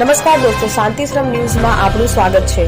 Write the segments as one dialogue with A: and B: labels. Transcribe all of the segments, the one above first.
A: નમસ્કાર દોસ્તો શાંતિશ્રમ ન્યૂઝમાં આપનું સ્વાગત છે.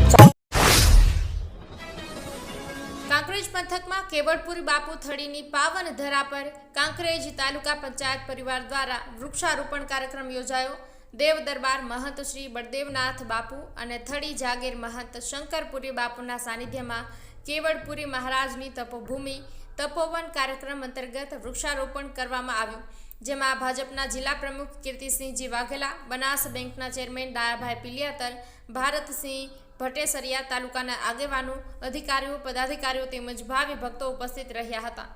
B: કાંકરેજ પંથકમાં કેવળપુર બાપુ થડીની પાવન ધરા પર કાંકરેજ તાલુકા પંચાયત પરિવાર દ્વારા વૃક્ષારોપણ કાર્યક્રમ યોજાયો. દેવ દરબાર મહંત શ્રી બળદેવનાથ બાપુ અને થડી જાગીર મહંત શંકરપુરી બાપુના સાનિધ્યમાં કેવડપુરી મહારાજની તપોભૂમિ તપોવન કાર્યક્રમ અંતર્ગત વૃક્ષારોપણ કરવામાં આવ્યું. જેમાં ભાજપના જિલ્લા પ્રમુખ કીર્તિસિંહજી વાઘેલા, બનાસ બેંકના ચેરમેન દાયાભાઈ પિલિયાતર, ભારતસિંહ ભટ્ટેસરિયા તાલુકાના આગેવાનો, અધિકારીઓ, પદાધિકારીઓ તેમજ ભાવિ ભક્તો ઉપસ્થિત રહ્યા હતા.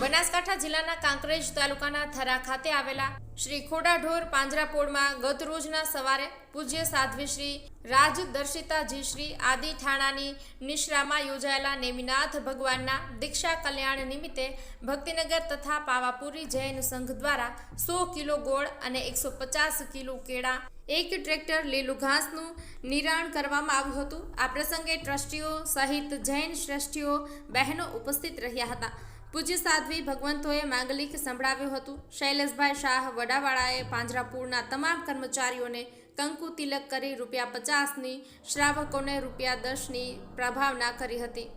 B: બનાસકાંઠા જિલ્લાના કાંકરેજ તાલુકાના થરા ખાતે આવેલા શ્રી ખોડાઢોર પાંજરાપોળમાં ગત રોજના સવારે પૂજ્ય સાધ્વી શ્રી રાજદર્શિતાજી શ્રી આદિ ઠાણાની નિશ્રામાં યોજાયેલા નેમિનાથ ભગવાનના દીક્ષા કલ્યાણ નિમિત્તે ભક્તિનગર તથા પાવાપુરી જૈન સંઘ દ્વારા સો કિલો ગોળ અને એકસો પચાસ કિલો કેળા, એક ટ્રેક્ટર લીલું ઘાસનું નિરાણ કરવામાં આવ્યું હતું. આ પ્રસંગે ટ્રસ્ટીઓ સહિત જૈન શ્રેષ્ઠીઓ બહેનો ઉપસ્થિત રહ્યા હતા. પૂજ્ય સાધ્વી ભગવંતોએ માંગલિક સંભળાવ્યું હતું. શૈલેષભાઈ શાહ વડાવાળાએ પાંજરાપુરના તમામ કર્મચારીઓને કંકુ તિલક કરી રૂપિયા પચાસની, શ્રાવકોને રૂપિયા દસની પ્રભાવના કરી હતી.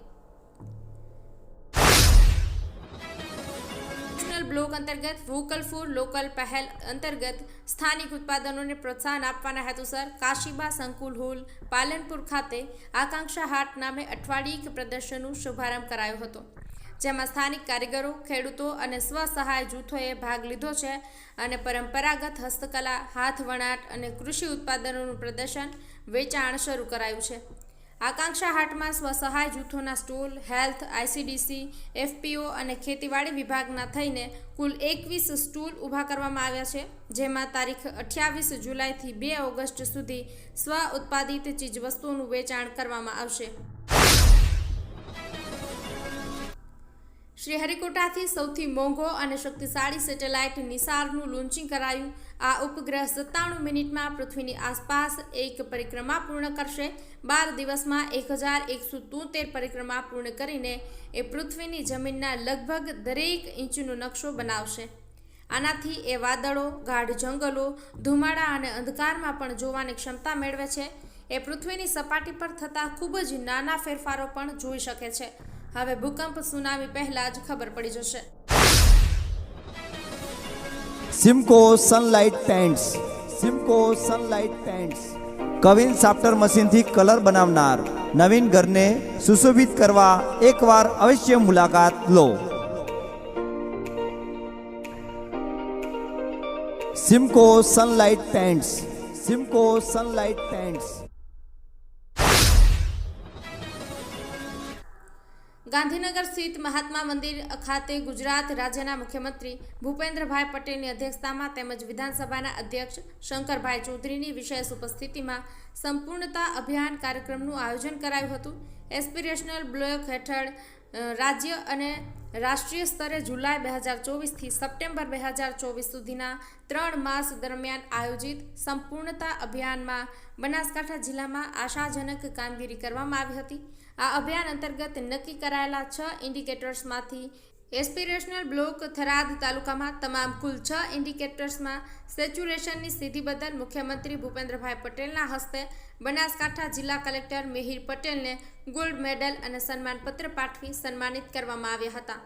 B: નેશનલ બ્લોક અંતર્ગત વોકલ ફોર લોકલ પહેલ અંતર્ગત સ્થાનિક ઉત્પાદનોને પ્રોત્સાહન આપવાના હેતુસર કાશીબા સંકુલ હોલ, પાલનપુર ખાતે આકાંક્ષા હાટ નામે અઠવાડિક પ્રદર્શનનું શુભારંભ કરાયો હતો. જેમાં સ્થાનિક કારીગરો, ખેડૂતો અને સ્વસહાય જૂથોએ ભાગ લીધો છે અને પરંપરાગત હસ્તકલા, હાથ વણાટ અને કૃષિ ઉત્પાદનોનું પ્રદર્શન વેચાણ શરૂ કરાયું છે. આકાંક્ષા હાટમાં સ્વસહાય જૂથોના સ્ટોલ, હેલ્થ આઈસીડીસી એફપીઓ અને ખેતીવાડી વિભાગના થઈને કુલ એકવીસ સ્ટોલ ઊભા કરવામાં આવ્યા છે, જેમાં તારીખ અઠ્યાવીસ જુલાઈથી બે ઓગસ્ટ સુધી સ્વ ઉત્પાદિત ચીજવસ્તુઓનું વેચાણ કરવામાં આવશે. શ્રી હરિકોટાથી સૌથી મોંઘો અને શક્તિશાળી સેટેલાઇટ નિસારનું લોન્ચિંગ કરાયું. આ ઉપગ્રહ સત્તાણું મિનિટમાં પૃથ્વીની આસપાસ એક પરિક્રમા પૂર્ણ કરશે. બાર દિવસમાં એક હજાર એકસો તોતેર પરિક્રમા પૂર્ણ કરીને એ પૃથ્વીની જમીનના લગભગ દરેક ઇંચનો નકશો બનાવશે. આનાથી એ વાદળો, ગાઢ જંગલો, ધુમાડા અને અંધકારમાં પણ જોવાની ક્ષમતા મેળવે છે. એ પૃથ્વીની સપાટી પર થતા ખૂબ જ નાના ફેરફારો પણ જોઈ શકે છે. હવે ભૂકંપ, સુનામી પહેલા જ ખબર પડી જશે.
C: Simco sunlight paints Simco sunlight paints queen સાફ્ટર મશીનથી કલર બનાવનાર નવીન ઘરને સુશોભિત કરવા એકવાર અવશ્ય મુલાકાત લો. Simco sunlight paints Simco sunlight paints
B: Gandhinagar સ્થિત મહાત્મા મંદિર ખાતે ગુજરાત રાજ્યના મુખ્યમંત્રી ભૂપેન્દ્રભાઈ પટેલની અધ્યક્ષતામાં તેમજ વિધાનસભાના અધ્યક્ષ શંકરભાઈ ચૌધરીની વિશેષ ઉપસ્થિતિમાં સંપૂર્ણતા અભિયાન કાર્યક્રમનું આયોજન કરાયું હતું. એસ્પિરેશનલ બ્લોક હેઠળ રાજ્ય અને રાષ્ટ્રીય સ્તરે જુલાઈ બે હજાર ચોવીસથી સપ્ટેમ્બર બે હજાર ચોવીસ સુધીના ત્રણ માસ દરમિયાન આયોજિત સંપૂર્ણતા અભિયાનમાં બનાસકાંઠા જિલ્લામાં આશાજનક કામગીરી કરવામાં આવી હતી. આ અભિયાન અંતર્ગત નક્કી કરાયેલા છ ઇન્ડિકેટર્સમાંથી એસ્પિરેશનલ બ્લોક થરાદ તાલુકામાં તમામ કુલ છ ઇન્ડિકેટર્સમાં સેચ્યુરેશનની સ્થિતિ બદલ મુખ્યમંત્રી ભૂપેન્દ્રભાઈ પટેલના હસ્તે બનાસકાંઠા જિલ્લા કલેક્ટર મિહિર પટેલને ગોલ્ડ મેડલ અને સન્માનપત્ર પાઠવી સન્માનિત કરવામાં આવ્યા હતા.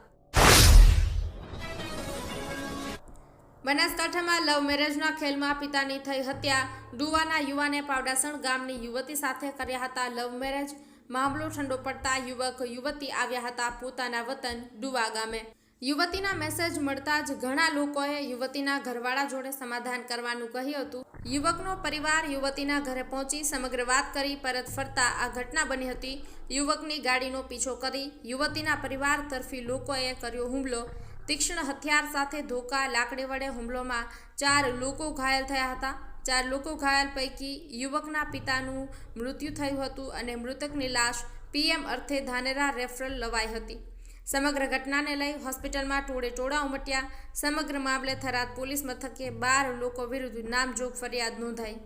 B: બનાસકાંઠામાં લવ મેરેજના ખેલમાં પિતાની થઈ હત્યા ડુવાના યુવાને પાવડાસણ ગામની યુવતી સાથે કર્યા હતા લવ મેરેજ મામલો ઠંડો પડતા યુવક, યુવતી આવ્યા હતા પોતાના વતન ડુવા ગામે. યુવતીના મેસેજ મળતા જ ઘણા લોકોએ યુવતીના ઘરવાળા જોડે સમાધાન કરવાનું કહ્યું હતું. યુવકનો પરિવાર યુવતીના ઘરે પહોંચી સમગ્ર વાત કરી, પરત ફરતા આ ઘટના બની હતી. યુવકની ગાડીનો પીછો કરી યુવતીના પરિવાર તરફી લોકોએ કર્યો હુમલો. તીક્ષ્ણ હથિયાર સાથે ધોકા, લાકડી વડે હુમલોમાં ચાર લોકો ઘાયલ થયા હતા. ચાર લોકો ઘાયલ પૈકી યુવકના પિતાનું મૃત્યુ થયું હતું અને મૃતકની લાશ પીએમ અર્થે ધાનેરા રેફરલ લવાઈ હતી. સમગ્ર ઘટનાને લઈ હોસ્પિટલમાં ટોળે ટોળા ઉમટ્યા. સમગ્ર મામલે થરાદ પોલીસ મથકે બાર લોકો વિરુદ્ધ નામજોગ ફરિયાદ નોંધાઈ.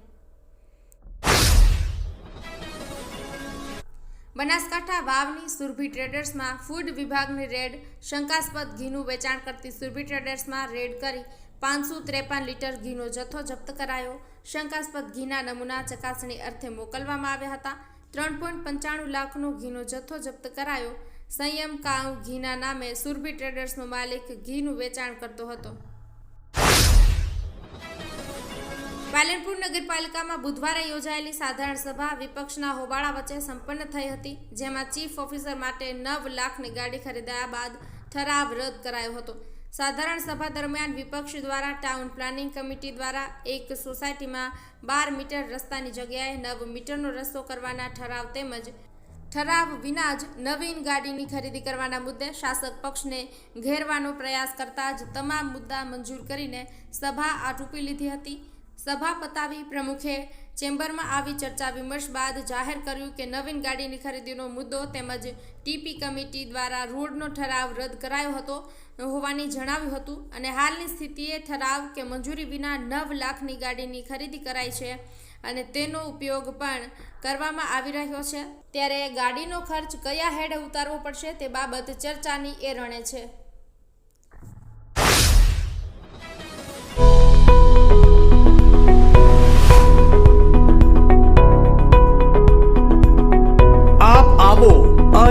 B: બનાસકાંઠા વાવની સુરભી ટ્રેડર્સમાં ફૂડ વિભાગની રેડ શંકાસ્પદ ઘીનું વેચાણ કરતી સુરભી ટ્રેડર્સમાં રેડ કરી પાંચસો ત્રેપન લીટર ઘીનો જથ્થો જપ્ત કરાયો. શંકાસ્પદ ઘીના નમૂના ચકાસણી અર્થે મોકલવામાં આવ્યા હતા. ત્રણ પોઈન્ટ પંચાણું લાખનો ઘીનો જથ્થો જપ્ત કરાયો. સંયમ કાઉ ઘીના નામે સુરભી ટ્રેડર્સનો માલિક ઘીનું વેચાણ કરતો હતો. પાલનપુર નગરપાલિકામાં બુધવારે યોજાયેલી સાધારણ સભા વિપક્ષના હોબાળા વચ્ચે સંપન્ન થઈ હતી, જેમાં ચીફ ઓફિસર માટે નવ લાખની ગાડી ખરીદાયા બાદ ઠરાવ રદ કરાયો હતો. સાધારણ સભા દરમિયાન વિપક્ષ દ્વારા ટાઉન પ્લાનિંગ કમિટી દ્વારા એક સોસાયટીમાં બાર મીટર રસ્તાની જગ્યાએ નવ મીટરનો રસ્તો કરવાના ઠરાવ તેમજ ઠરાવ વિના જ નવીન ગાડીની ખરીદી કરવાના મુદ્દે શાસક પક્ષને ઘેરવાનો પ્રયાસ કરતા જ તમામ મુદ્દા મંજૂર કરીને સભા આટૂપી લીધી હતી. સભા પતાવી પ્રમુખે ચેમ્બરમાં આવી ચર્ચા વિમર્શ બાદ જાહેર કર્યું કે નવીન ગાડીની ખરીદીનો મુદ્દો તેમજ ટીપી કમિટી દ્વારા રોડનો ઠરાવ રદ કરાયો હતો હોવાની જણાવ્યું હતું અને હાલની સ્થિતિએ ઠરાવ કે મંજૂરી વિના નવ લાખની ગાડીની ખરીદી કરાઈ છે અને તેનો ઉપયોગ પણ કરવામાં આવી રહ્યો છે. ત્યારે ગાડીનો ખર્ચ કયા હેડે ઉતારવો પડશે તે બાબત ચર્ચાની એ રણે છે.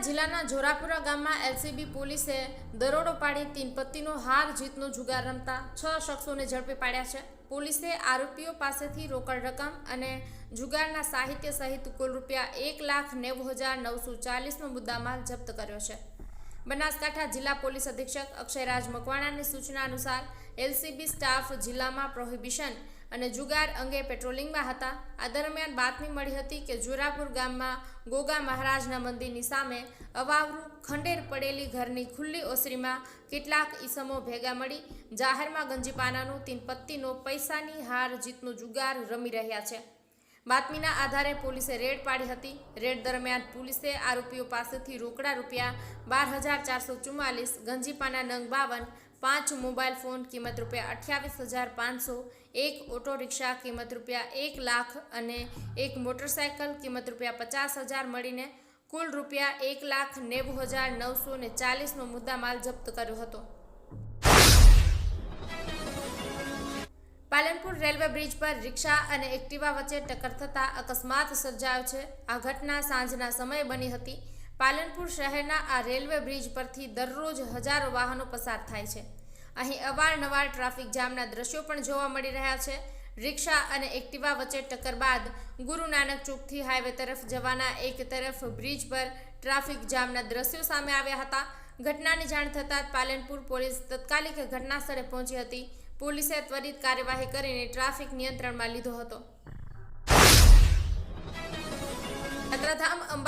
B: બનાસકાંઠા જિલ્લાના જોરાપુરા ગામમાં એલસીબી પોલીસે દરોડો પાડી તીન પત્તીનો હાર જીતનો જુગાર રમતા છ શખ્સોને ઝડપી પાડ્યા છે. પોલીસે આરોપીઓ પાસેથી રોકડ રકમ અને જુગારના સાહિત્ય સહિત કુલ રૂપિયા એક લાખ નેવું હજાર નવસો ચાલીસનો મુદ્દામાલ જપ્ત કર્યો છે. બનાસકાંઠા જિલ્લા પોલીસ અધિક્ષક અક્ષયરાજ મકવાણાની સૂચના અનુસાર એલસીબી સ્ટાફ જિલ્લામાં પ્રોહિબિશન અને જુગાર અંગે પેટ્રોલિંગમાં હતા. આ દરમિયાન બાતમી મળી હતી કે જોરાપુર ગામમાં ગોગા મહારાજના મંદિરની સામે અવાવરું ખંડેર પડેલી ઘરની ખુલ્લી ઓસરીમાં કેટલાક ઈસમો ભેગા મળી જાહેરમાં ગંજીપાનાનું તીનપત્તીનો પૈસાની હાર જીતનું જુગાર રમી રહ્યા છે. બાતમીના આધારે પોલીસે રેડ પાડી હતી. રેડ દરમિયાન પોલીસે આરોપીઓ પાસેથી રોકડા રૂપિયા બાર હજાર ચારસો ચુમ્માલીસ, ગંજીપાના નંગ બાવન પાંચ મોબાઈલ ફોન કિંમત રૂપિયા અઠ્યાવીસ હજાર પાંચસો, એક ઓટો રિક્ષા કિંમત રૂપિયા એક લાખ અને એક મોટરસાયકલ કિંમત રૂપિયા પચાસ હજાર મળીને કુલ રૂપિયા એક લાખ નેવું હજાર નવસો ને ચાલીસનો મુદ્દામાલ જપ્ત કર્યો હતો. પાલનપુર રેલવે બ્રિજ પર રિક્ષા અને એક્ટિવા વચ્ચે ટક્કર થતાં અકસ્માત સર્જાયો છે. આ ઘટના સાંજના સમયે બની હતી. પાલનપુર શહેરના આ રેલવે બ્રિજ પરથી દરરોજ હજારો વાહનો પસાર થાય છે. અહીં અવારનવાર ટ્રાફિક જામના દ્રશ્યો પણ જોવા મળી રહ્યા છે. રિક્ષા અને એક્ટિવા વચ્ચે ટક્કર બાદ ગુરુ નાનક ચોકથી હાઈવે તરફ જવાના એક તરફ બ્રિજ પર ટ્રાફિક જામના દ્રશ્યો સામે આવ્યા હતા. ઘટનાની જાણ થતાં પાલનપુર પોલીસ તત્કાલિક ઘટના સ્થળે પહોંચી હતી. પોલીસે ત્વરિત કાર્યવાહી કરીને ટ્રાફિક નિયંત્રણમાં લીધો હતો.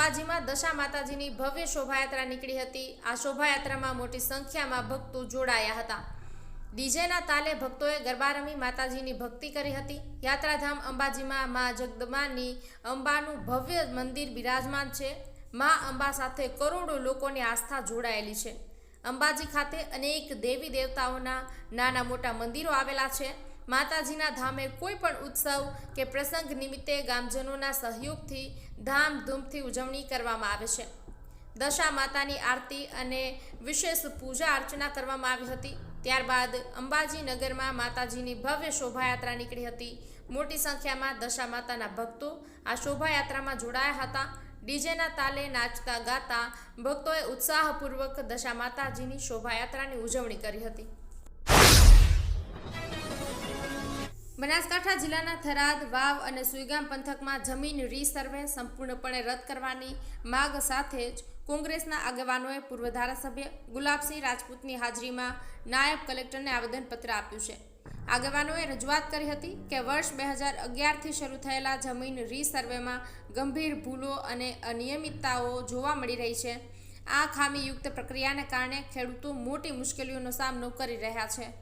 B: અંબાજીમાં દશા માતાજીની ભવ્ય શોભાયાત્રા નીકળી હતી. આ શોભાયાત્રામાં મોટી સંખ્યામાં ભક્તો જોડાયા હતા. ડીજેના તાલે ભક્તોએ ગરબા રમી માતાજીની ભક્તિ કરી હતી. યાત્રાધામ અંબાજીમાં મા જગદમાની અંબાનું ભવ્ય મંદિર બિરાજમાન છે. મા અંબા સાથે કરોડો લોકોની આસ્થા જોડાયેલી છે. અંબાજી ખાતે અનેક દેવી દેવતાઓના નાના મોટા મંદિરો આવેલા છે. માતાજીના ધામે કોઈ પણ ઉત્સવ કે પ્રસંગ નિમિત્તે ગામજનોના સહયોગથી ધામધૂમથી ઉજવણી કરવામાં આવે છે. દશા માતાની આરતી અને વિશેષ પૂજા અર્ચના કરવામાં આવી હતી. ત્યારબાદ અંબાજી નગરમાં માતાજીની ભવ્ય શોભાયાત્રા નીકળી હતી. મોટી સંખ્યામાં દશા માતાના ભક્તો આ શોભાયાત્રામાં જોડાયા હતા. ડીજેના તાલે નાચતા ગાતા ભક્તોએ ઉત્સાહપૂર્વક દશા માતાજીની શોભાયાત્રાની ઉજવણી કરી હતી. બનાસકાંઠા જિલ્લાના થરાદ, વાવ અને સુઈગામ પંથકમાં જમીન રીસર્વે સંપૂર્ણપણે રદ કરવાની માગ સાથે જ કોંગ્રેસના આગેવાનોએ પૂર્વ ધારાસભ્ય ગુલાબસિંહ રાજપૂતની હાજરીમાં નાયબ કલેક્ટરને આવેદનપત્ર આપ્યું છે. આગેવાનોએ રજૂઆત કરી હતી કે વર્ષ બે હજાર અગિયારથી શરૂ થયેલા જમીન રીસર્વેમાં ગંભીર ભૂલો અને અનિયમિતતાઓ જોવા મળી રહી છે. આ ખામીયુક્ત પ્રક્રિયાને કારણે ખેડૂતો મોટી મુશ્કેલીઓનો સામનો કરી રહ્યા છે.